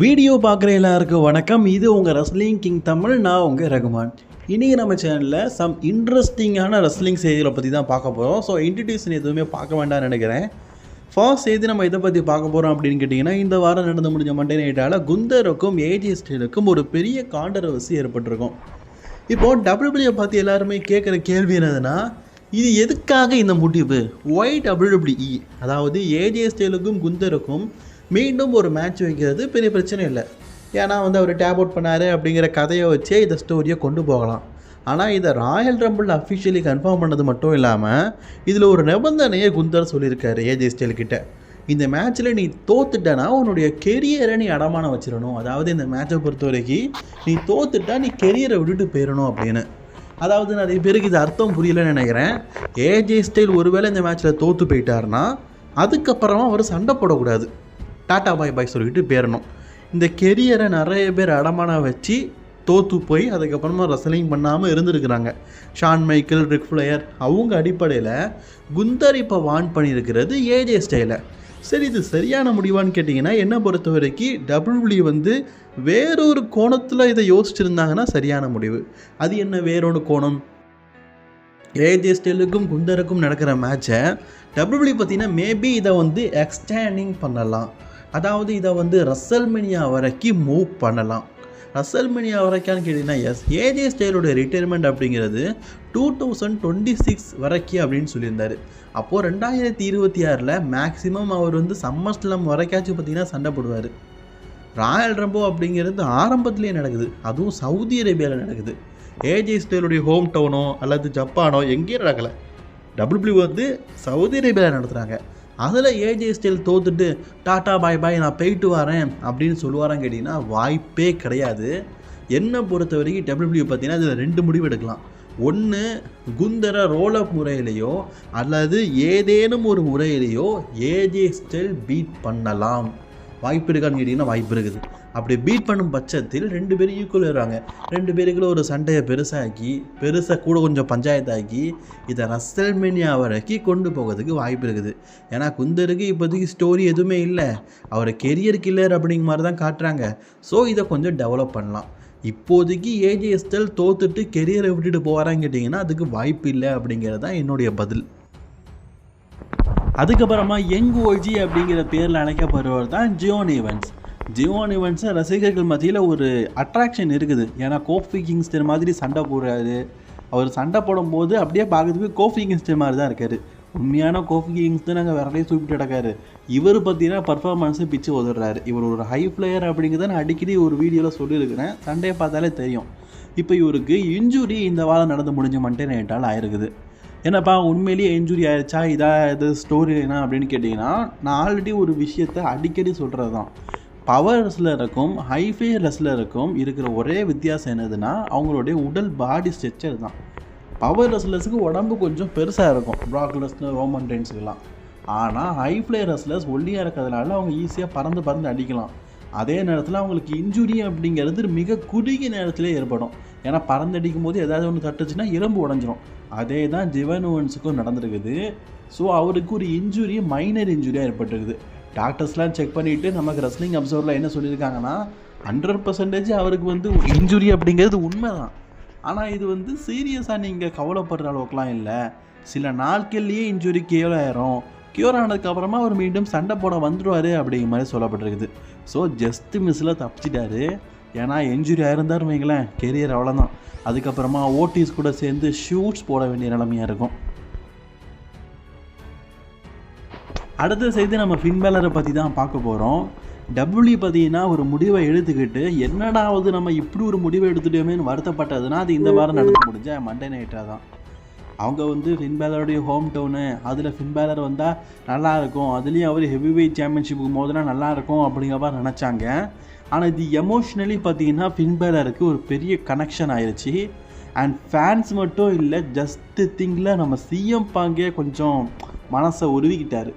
Video பார்க்குற எல்லாருக்கும் வணக்கம். இது உங்கள் ரஸ்லிங் கிங் தமிழ் நான் உங்கள் ரகுமான். இன்றைக்கி நம்ம சேனலில் சம் இன்ட்ரெஸ்டிங்கான ரஸ்லிங் செய்திகளை பற்றி தான் பார்க்க போகிறோம் ஸோ இன்ட்ரடியூஷன் எதுவுமே பார்க்க வேண்டாம்னு நினைக்கிறேன். ஃபர்ஸ்ட் செய்தி நம்ம இதை பற்றி பார்க்க போகிறோம் அப்படின்னு கேட்டிங்கன்னா இந்த வாரம் நடந்து முடிஞ்ச மண்டே நைட்டால் குந்தருக்கும் ஏஜி ஒரு பெரிய காண்டரவசி ஏற்பட்டிருக்கும். இப்போது டபிள்யூபிள்யூ பார்த்து எல்லாருமே கேட்குற கேள்வி என்னதுன்னா இது எதுக்காக இந்த முடிவு? ஒய் டபிள்யூபிள்யூஇ அதாவது ஏஜே ஸ்டைலுக்கும் குந்தருக்கும் மீண்டும் ஒரு மேட்ச் வைக்கிறது பெரிய பிரச்சனை இல்லை. ஏன்னா வந்து அவர் டேப் அவுட் பண்ணார் அப்படிங்கிற கதையை வச்சே இந்த ஸ்டோரியை கொண்டு போகலாம். ஆனால் இதை ராயல் ரம்பிள் அஃபிஷியலி கன்ஃபார்ம் பண்ணது மட்டும் இல்லாமல் இதில் ஒரு நிபந்தனையை குந்தர் சொல்லியிருக்காரு ஏஜே ஸ்டைல் கிட்ட. இந்த மேட்ச்சில் நீ தோத்துட்டனா உன்னுடைய கெரியரை நீ அடமானம் வச்சிடணும். அதாவது இந்த மேட்சை பொறுத்த வரைக்கும் நீ தோத்துட்டா நீ கெரியரை விட்டுட்டு போயிடணும் அப்படின்னு. அதாவது நிறைய பேருக்கு இது அர்த்தம் புரியலன்னு நினைக்கிறேன். ஏஜே ஸ்டைல் ஒருவேளை இந்த மேட்ச்சில் தோற்று போயிட்டாருன்னா அதுக்கப்புறமா அவர் சண்டை போடக்கூடாது. டாட்டா பாய் பாய் சொல்லிட்டு போயிடணும் இந்த கெரியரை நிறைய பேர் அடமானம் வச்சு தோற்று போய் அதுக்கப்புறமா ரசலிங் பண்ணாமல் இருந்திருக்கிறாங்க. ஷான் மைக்கேல் ரிக் ஃப்ளையர் அவங்க அடிப்படையில் குந்தரிப்பை இப்போ வான் பண்ணியிருக்கிறது ஏஜே ஸ்டைலை சரி இது சரியான முடிவான்னு கேட்டிங்கன்னா என்னை பொறுத்த வரைக்கும் டபிள்யூபிள்யூ வந்து வேறொரு கோணத்தில் இதை யோசிச்சிருந்தாங்கன்னா சரியான முடிவு. அது என்ன வேறொரு கோணம்? ஏஜே ஸ்டைலுக்கும் குந்தருக்கும் நடக்கிற மேட்சை டபிள்யூபிள்யூ பார்த்தீங்கன்னா மேபி இதை வந்து எக்ஸ்டேண்டிங் பண்ணலாம். அதாவது இதை வந்து ரசல்மெனியா வரைக்கும் மூவ் பண்ணலாம். ரசல்மெனியா வரைக்கான்னு கேட்டிங்கன்னா எஸ் ஏஜே ஸ்டைலோட ரிட்டையர்மெண்ட் அப்படிங்கிறது டூ தௌசண்ட் டுவெண்ட்டி சிக்ஸ் வரைக்கும் அப்படின்னு சொல்லியிருந்தார். அப்போது ரெண்டாயிரத்தி இருபத்தி ஆறில் மேக்ஸிமம் அவர் வந்து சம்மர் ஸ்லம் வரைக்காச்சும் பார்த்தீங்கன்னா சண்டை போடுவார். ராயல் ரம்போ அப்படிங்கிறது ஆரம்பத்திலே நடக்குது. அதுவும் சவுதி அரேபியாவில் நடக்குது. ஏஜே ஸ்டைலுடைய ஹோம் டவுனோ அல்லது ஜப்பானோ எங்கேயும் நடக்கலை. டபிள்யூ வந்து சவுதி அரேபியாவில் நடத்துகிறாங்க அதில் ஏஜே ஸ்டைல் தோத்துட்டு டாட்டா பாய் பாய் நான் போயிட்டு வரேன் அப்படின்னு சொல்லுவாரான்னு கேட்டிங்கன்னா வாய்ப்பே கிடையாது. என்னை பொறுத்த வரைக்கும் டபிள்யூபிள்யூ பார்த்தீங்கன்னா இதில் ரெண்டு முடிவு எடுக்கலாம். ஒன்று குந்தர ரோலப் முறையிலையோ அல்லது ஏதேனும் ஒரு முறையிலையோ ஏஜே ஸ்டைல் பீட் பண்ணலாம். வாய்ப்பு இருக்கான்னு கேட்டிங்கன்னா வாய்ப்பு இருக்குது. அப்படி பீட் பண்ணும் பட்சத்தில் ரெண்டு பேரும் ஈக்குவல் வருவாங்க ரெண்டு பேருக்குள்ள ஒரு சண்டையை பெருசாக்கி பெருசாக கூட கொஞ்சம் பஞ்சாயத்தாக்கி இதை ரசல்மேனியா வரைக்கும் கொண்டு போகிறதுக்கு வாய்ப்பு இருக்குது. ஏன்னா குந்தருக்கு இப்போதைக்கு ஸ்டோரி எதுவுமே இல்லை. அவரை கெரியர் கில்லர் அப்படிங்கிற மாதிரி தான் காட்டுறாங்க. ஸோ இதை கொஞ்சம் டெவலப் பண்ணலாம். இப்போதைக்கு ஏஜிஎஸ்டல் தோத்துட்டு கெரியரை விட்டுட்டு போகிறான்னு கேட்டிங்கன்னா அதுக்கு வாய்ப்பு இல்லை அப்படிங்கிறது தான் என்னுடைய பதில். அதுக்கப்புறமா யங் ஓஜி அப்படிங்கிற பேரில் அழைக்கப்படுறவர் தான் ஜியோன் ஈவெண்ட்ஸ் ஜியோன் ஈவெண்ட்ஸை ரசிகர்கள் மத்தியில் ஒரு அட்ராக்ஷன் இருக்குது. ஏன்னா கோஃபி கிங்ஸ்டர் மாதிரி சண்டை போடுறாரு. அவர் சண்டை போடும்போது அப்படியே பார்க்கறதுக்கு கோஃபி கிங்ஸ்டர் மாதிரி தான் இருக்கார். உண்மையான கோஃபி கிங்ஸ்டர் நாங்கள் விரலையே தூக்கிட்டு கிடக்காரு. இவர் பார்த்தீங்கன்னா பர்ஃபார்மன்ஸை பிச்சு உதறாரு. இவர் ஒரு ஹை பிளேயர் அப்படிங்கிறத நான் அடிக்கடி ஒரு வீடியோவில் சொல்லியிருக்கிறேன். சண்டையை பார்த்தாலே தெரியும். இப்போ இவருக்கு இன்ஜுரி இந்த வாரம் நடந்து முடிஞ்ச மண்டே நைட்டால் ஆயிருக்குது. என்னப்பா உண்மையிலேயே இன்ஜுரி ஆயிடுச்சா இதாக இது ஸ்டோரி என்ன அப்படின்னு கேட்டிங்கன்னா நான் ஆல்ரெடி ஒரு விஷயத்த அடிக்கடி சொல்கிறது தான் பவர் ரெஸ்லருக்கும் ஹைஃபை ரெஸ்லருக்கும் இருக்கிற ஒரே வித்தியாசம் என்னதுன்னா அவங்களுடைய உடல் பாடி ஸ்ட்ரக்சர் தான். பவர் ரெஸ்லர்ஸுக்கு உடம்பு கொஞ்சம் பெருசாக இருக்கும். ப்ராக் ரெஸ்லர் ரோமன் ரெயின்ஸுக்கெல்லாம் ஆனால் ஹைஃப்ளை ரெஸ்லர்ஸ் ஒல்லியாக இருக்கிறதுனால அவங்க ஈஸியாக பறந்து பறந்து அடிக்கலாம். அதே நேரத்தில் அவங்களுக்கு இன்ஜுரி அப்படிங்கிறது மிக குறுகிய நேரத்திலே ஏற்படும். ஏன்னா பறந்து அடிக்கும் போது ஏதாவது ஒன்று தட்டுச்சுன்னா எலும்பு உடஞ்சிரும். அதே தான் ஜிவன் ஓவன்ஸுக்கும் நடந்திருக்குது. ஸோ அவருக்கு ஒரு இன்ஜுரி மைனர் இன்ஜுரியாக ஏற்பட்டிருக்குது. டாக்டர்ஸ்லாம் செக் பண்ணிவிட்டு நமக்கு ரெஸ்லிங் அப்சர்வில் என்ன சொல்லியிருக்காங்கன்னா ஹண்ட்ரட் பர்சன்டேஜ் அவருக்கு வந்து இன்ஜுரி அப்படிங்கிறது உண்மை தான் ஆனால் இது வந்து சீரியஸாக நீங்கள் கவலைப்படுற அளவுக்குலாம் இல்லை. சில நாட்கள்லேயே இன்ஜுரி கியூர் ஆயிரும். கியூர் ஆனதுக்கப்புறமா அவர் மீண்டும் சண்டை போட வந்துடுவார் அப்படிங்கிற மாதிரி சொல்லப்பட்டிருக்குது. ஸோ ஜஸ்ட் மிஸ்ஸில் தப்பிச்சிட்டாரு. ஏன்னா இன்ஜுரி ஆயிருந்தார் வைங்களேன் கெரியர் அவ்வளோதான் அதுக்கப்புறமா ஓடிஸ் கூட சேர்ந்து ஷூட்ஸ் போட வேண்டிய நிலைமையாக இருக்கும். அடுத்த செய்தி நம்ம ஃபின்பேலரை பற்றி தான் பார்க்க போகிறோம் டபிள்யூ பார்த்தீங்கன்னா ஒரு முடிவை எடுத்துக்கிட்டு என்னடாவது நம்ம இப்படி ஒரு முடிவை எடுத்துட்டோமேனு வருத்தப்பட்டதுன்னா அது இந்த வாரம் நடந்து முடிஞ்ச மண்டே நைட்டாக தான். அவங்க வந்து ஃபின்பேலருடைய ஹோம் டவுனு அதில் ஃபின்பேலர் வந்தால் நல்லாயிருக்கும் அதுலேயும் அவர் ஹெவி வெயிட் சாம்பியன்ஷிப்புக்கு போதுனா நல்லாயிருக்கும் அப்படிங்கிற மாதிரி நினச்சாங்க. ஆனால் இது எமோஷ்னலி பார்த்தீங்கன்னா ஃபின்பேலருக்கு ஒரு பெரிய கனெக்ஷன் ஆயிடுச்சு அண்ட் ஃபேன்ஸ் மட்டும் இல்லை ஜஸ்ட் திங்கில் நம்ம சிஎம் பாங்கே கொஞ்சம் மனசை உருவிக்கிட்டார்.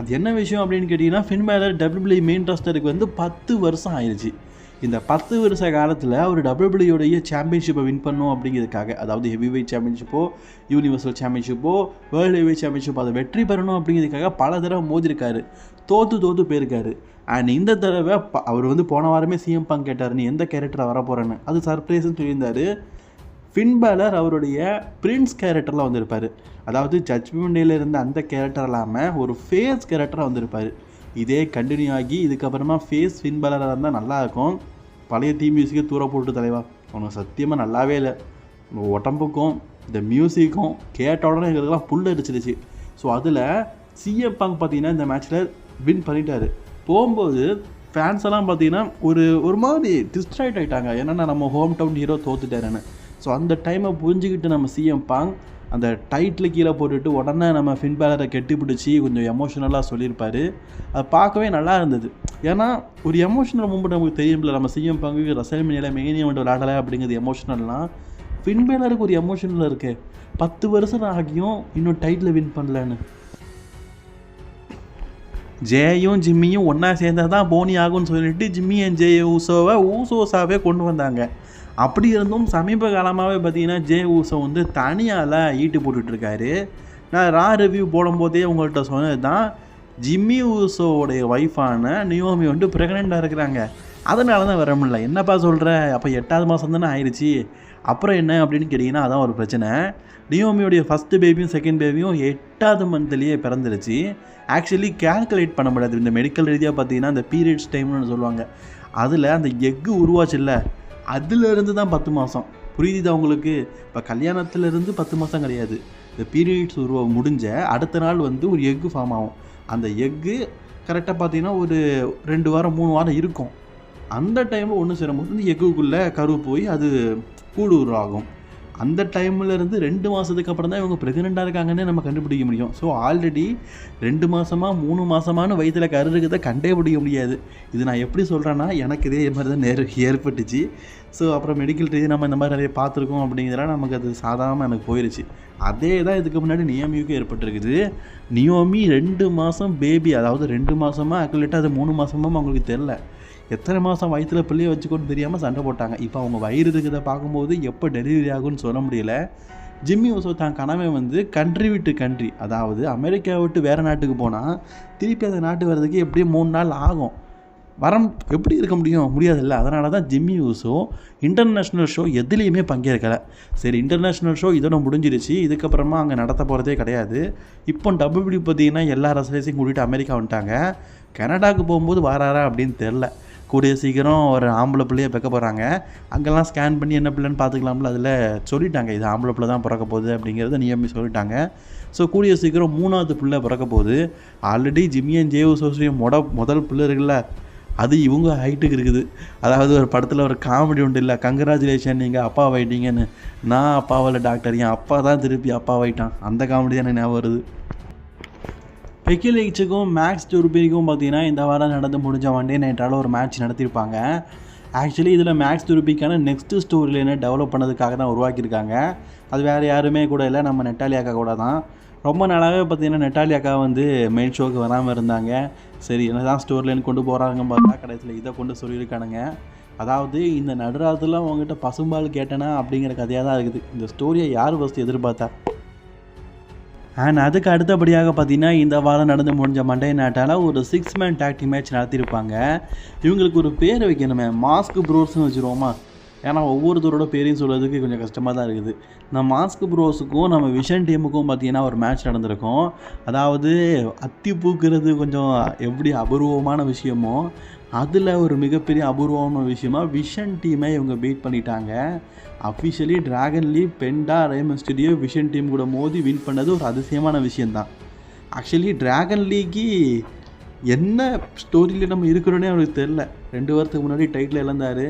அது என்ன விஷயம் அப்படின்னு கேட்டிங்கன்னா ஃபின்பேலர் டபிள்யூபிள்யூ மெயின் ட்ரஸ்டருக்கு வந்து பத்து வருஷம் ஆயிடுச்சு இந்த பத்து வருஷ காலத்தில் அவர் டபிள்யூபிள்யூடைய சாம்பியன்ஷிப்பை வின் பண்ணும் அப்படிங்கிறதுக்காக அதாவது ஹெவி வெயிட் சாம்பியன்ஷிப்போ யூனிவர்சல் சாம்பியன்ஷிப்போ வேர்ல்டு ஹெவி சாம்பியன்ஷிப்போ அதை வெற்றி பெறணும் அப்படிங்கிறதுக்காக பல தடவை மோதிருக்காரு. தோற்று தோற்று போயிருக்காரு. அண்ட் இந்த தடவை ப- அவர் வந்து போன வாரமே சிஎம் பங்க் கேட்டார் நீ எந்த கேரக்டரை வர போகிறேன்னு அது சர்ப்ரைஸ்னு சொல்லியிருந்தார். ஃபின்பேலர் அவருடைய பிரின்ஸ் கேரக்டரில் வந்திருப்பார். அதாவது ஜட்ஜ்மெண்டில் இருந்த அந்த கேரக்டர் இல்லாமல் ஒரு ஃபேஸ் கேரக்டராக வந்திருப்பார். இதே கண்டினியூ ஆகி இதுக்கப்புறமா ஃபேஸ் ஃபின்பேலராக இருந்தால் நல்லாயிருக்கும் பழைய தீ மியூசிக்கை தூர போட்டு தலைவா உனக்கு சத்தியமாக நல்லாவே இல்லை. உடம்புக்கும் இந்த மியூசிக்கும் கேட்ட உடனே எங்களுக்கெல்லாம் புல் அடிச்சிருச்சு. ஸோ அதில் சிஎம் பங்க் பார்த்தீங்கன்னா இந்த மேட்ச்சில் வின் பண்ணிட்டாரு. போகும்போது ஃபேன்ஸ் எல்லாம் பார்த்தீங்கன்னா ஒரு ஒரு மாதிரி டிஸ்ட்ராக்ட் ஆகிட்டாங்க ஏன்னா நம்ம ஹோம் டவுன் ஹீரோ தோத்துட்டாருன்னு. ஸோ அந்த டைமை புரிஞ்சுக்கிட்டு நம்ம சிஎம் பாங் அந்த டைட்டில் கீழே போட்டுட்டு உடனே நம்ம ஃபின்பேலரை கெட்டி பிடிச்சி கொஞ்சம் எமோஷனலாக சொல்லியிருப்பார். அது பார்க்கவே நல்லா இருந்தது. ஏன்னா ஒரு எமோஷனல் மூமெண்ட் நமக்கு தெரியும்ல நம்ம சிஎம் பங்கு ரசல்மேனியில் மெயின் ஈவெண்ட் விளாடலை அப்படிங்கிறது எமோஷனல்னால் ஃபின்பேலருக்கு ஒரு எமோஷனல் இருக்கு. பத்து வருஷம் ஆகியும் இன்னும் டைட்டில் வின் பண்ணலன்னு. ஜேயும் ஜிம்மியும் ஒன்றா சேர்ந்தால் தான் போனி ஆகும்னு சொல்லிட்டு ஜிம்மி அண்ட் ஜே ஊசோவை ஊசோஸாவே கொண்டு வந்தாங்க. அப்படி இருந்தும் சமீப காலமாகவே பார்த்தீங்கன்னா ஜே ஊசோ வந்து தனியால் ஈட்டு போட்டுட்ருக்காரு. நான் ரா ரிவ்யூ போடும்போதே உங்கள்கிட்ட சொன்னது தான் ஜிம்மி ஊசோவுடைய ஒய்ஃபான நியோமி வந்து ப்ரெக்னெண்ட்டாக இருக்கிறாங்க. அதனால தான் வர முடியல. என்னப்பா சொல்கிற அப்போ எட்டாவது மாதம் தானே ஆயிடுச்சு அப்புறம் என்ன அப்படின்னு கேட்டிங்கன்னா அதான் ஒரு பிரச்சனை. நியோமியோடைய ஃபஸ்ட்டு பேபியும் செகண்ட் பேபியும் எட்டாவது மந்த்லேயே பிறந்துருச்சு. ஆக்சுவலி கேல்குலேட் பண்ண முடியாது. இந்த மெடிக்கல் ரீதியாக பார்த்தீங்கன்னா அந்த பீரியட்ஸ் டைம்னு சொல்லுவாங்க. அதில் அந்த எக்கு உருவாச்சு இல்லை. அதுலேருந்து தான் பத்து மாதம் புரியுது உங்களுக்கு? இப்போ கல்யாணத்துலேருந்து பத்து மாதம் கிடையாது. இந்த பீரியட்ஸ் உருவ முடிஞ்ச அடுத்த நாள் வந்து ஒரு எக்கு ஃபார்ம் ஆகும். அந்த எக்கு கரெக்டாக பார்த்தீங்கன்னா ஒரு ரெண்டு வாரம் மூணு வாரம் இருக்கும். அந்த டைமில் ஒன்று சேரும்போது இந்த எக்குக்குள்ளே கரு போய் அது கூடு உருவாகும். அந்த டைம்லேருந்து ரெண்டு மாதத்துக்கு அப்புறம் தான் இவங்க ப்ரெக்னெண்ட்டாக இருக்காங்கன்னு நம்ம கண்டுபிடிக்க முடியும். ஸோ ஆல்ரெடி ரெண்டு மாதமா மூணு மாதமான வயிற்றில் கரு இருக்கிறத கண்டே பிடிக்க முடியாது. இது நான் எப்படி சொல்கிறேன்னா எனக்கு இதே மாதிரி தான் நேர் ஏற்பட்டுச்சு. ஸோ அப்புறம் மெடிக்கல் ரீதி நம்ம இந்த மாதிரி நிறைய பார்த்துருக்கோம் அப்படிங்கிறதுலாம் நமக்கு அது சாதாரணமாக எனக்கு போயிடுச்சு அதே தான் இதுக்கு முன்னாடி நியோமிக்கும் ஏற்பட்டிருக்குது. நியோமி ரெண்டு மாதம் பேபி அதாவது ரெண்டு மாதமா ஆக்குலேட்டாக அது மூணு மாதமாக அவங்களுக்கு தெரில எத்தனை மாதம் வயிற்றுல பிள்ளைய வச்சுக்கோன்னு தெரியாமல் சண்டை போட்டாங்க. இப்போ அவங்க வயிறு இருக்கிறத பார்க்கும்போது எப்போ டெலிவரி ஆகும்னு சொல்ல முடியல. ஜிம்மி ஓசோ தான் கனவை வந்து கண்ட்ரி விட்டு கண்ட்ரி அதாவது அமெரிக்கா விட்டு வேறு நாட்டுக்கு போனால் திருப்பி அந்த நாட்டு வர்றதுக்கு எப்படியும் மூணு நாள் ஆகும். வரம் எப்படி இருக்க முடியும்? முடியாதுல்ல. அதனால தான் ஜிம்மி யூஸோ இன்டர்நேஷ்னல் ஷோ எதுலேயுமே பங்கேற்கலை. சரி இன்டர்நேஷ்னல் ஷோ இதோட முடிஞ்சிருச்சு. இதுக்கப்புறமா அங்கே நடத்த போகிறதே கிடையாது. இப்போ டபிள்யூபி பார்த்தீங்கன்னா எல்லா ரசலைஸையும் கூட்டிகிட்டு அமெரிக்கா வந்துட்டாங்க. கனடாவுக்கு போகும்போது வராரா அப்படின்னு தெரில கூடிய சீக்கிரம் ஒரு ஆம்பளை பிள்ளையை பெக்க போகிறாங்க அங்கெல்லாம் ஸ்கேன் பண்ணி என்ன பிள்ளைன்னு பார்த்துக்கலாம்ல. அதில் சொல்லிட்டாங்க இது ஆம்பளை பிள்ளை தான் பிறக்க போகுது அப்படிங்கிறத நியமி சொல்லிட்டாங்க. ஸோ கூடிய சீக்கிரம் மூணாவது பிள்ளை பிறக்க போகுது. ஆல்ரெடி ஜிம்மியன் ஜேவு சோசியம் மொட முதல் பிள்ளை இருக்குல்ல. அது இவங்க ஹைட்டுக்கு இருக்குது. அதாவது ஒரு படத்தில் ஒரு காமெடி உண்டு இல்லை கங்க்ராச்சுலேஷன் நீங்கள் அப்பா ஆயிட்டீங்கன்னு. நான் அப்பாவில் டாக்டர் என் அப்பா தான் திருப்பி அப்பா ஆயிட்டான். அந்த காமெடி தான் எனக்கு ஞாபகம் வருது. பெக்கிலிச்சுக்கும் மேக்ஸ் டூர்பிக்கும் பார்த்தீங்கன்னா இந்த வாரம் நடந்து முடிஞ்ச வண்டே நைட்டால் ஒரு மேட்ச் நடத்தியிருப்பாங்க ஆக்சுவலி இதில் மேக்ஸ் துருபிக்கான நெக்ஸ்ட் ஸ்டோரி லைனை டெவலப் பண்ணதுக்காக தான் உருவாக்கியிருக்காங்க. அது வேறு யாருமே கூட இல்லை நம்ம நெட்டாலி அக்கா கூட தான். ரொம்ப நாளாகவே பார்த்தீங்கன்னா நெட்டாலி அக்கா வந்து மெயின் ஷோக்கு வராமல் இருந்தாங்க. சரி என்ன தான் ஸ்டோரி லைன் கொண்டு போகிறாங்க பார்த்தா கடைசியில் இதை கொண்டு சொல்லியிருக்கானுங்க. அதாவது இந்த நடுராத்தில் உங்ககிட்ட பசும்பால் கேட்டேனா அப்படிங்கிற கதையாக தான் இருக்குது. இந்த ஸ்டோரியை யார் ஃபஸ்ட்டு எதிர்பார்த்தா? அண்ட் அதுக்கு அடுத்தபடியாக பார்த்தீங்கன்னா இந்த வாரம் நடந்து முடிஞ்ச மண்டே நாட்டால் ஒரு சிக்ஸ் மேன் டாக்டி மேட்ச் நடத்தியிருப்பாங்க. இவங்களுக்கு ஒரு பேர் வைக்கணுமே. மாஸ்க் ப்ரோர்ஸ்னு வச்சுருவோமா? ஏன்னா ஒவ்வொருத்தரோட பேரையும் சொல்கிறதுக்கு கொஞ்சம் கஷ்டமாக தான் இருக்குது. நம்ம மாஸ்க் ப்ரோஸுக்கும் நம்ம விஷன் டீமுக்கும் பார்த்தீங்கன்னா ஒரு மேட்ச் நடந்திருக்கும். அதாவது அத்தி பூக்கிறது கொஞ்சம் எப்படி அபூர்வமான விஷயமோ அதில் ஒரு மிகப்பெரிய அபூர்வமான விஷயமா விஷன் டீமை இவங்க பீட் பண்ணிட்டாங்க. அஃபிஷியலி டிராகன் லீ பெண்டா ரேமன் ஸ்டுடியோ விஷன் டீம் கூட மோதி வின் பண்ணது ஒரு அதிசயமான விஷயந்தான் ஆக்சுவலி டிராகன் லீக்கு என்ன ஸ்டோரியில் நம்ம இருக்கிறோன்னே அவருக்கு தெரில ரெண்டு வாரத்துக்கு முன்னாடி டைட்டில் இழந்தார்.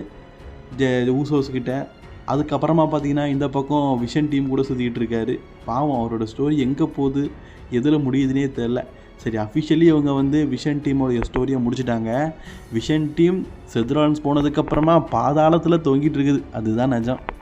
ஊசோஸ் கிட்ட அதுக்கப்புறமா பார்த்தீங்கன்னா இந்த பக்கம் விஷன் டீம் கூட சுற்றிக்கிட்டு இருக்காரு பாவம் அவரோட ஸ்டோரி எங்கே போகுது எதில் முடியுதுன்னே தெரில. சரி அஃபிஷியலி அவங்க வந்து விஷன் டீமோடைய ஸ்டோரியை முடிச்சிட்டாங்க. விஷன் டீம் செத்ரான்ஸ் போனதுக்கப்புறமா பாதாளத்தில் தொங்கிட்டு இருக்குது அதுதான் நிஜம்.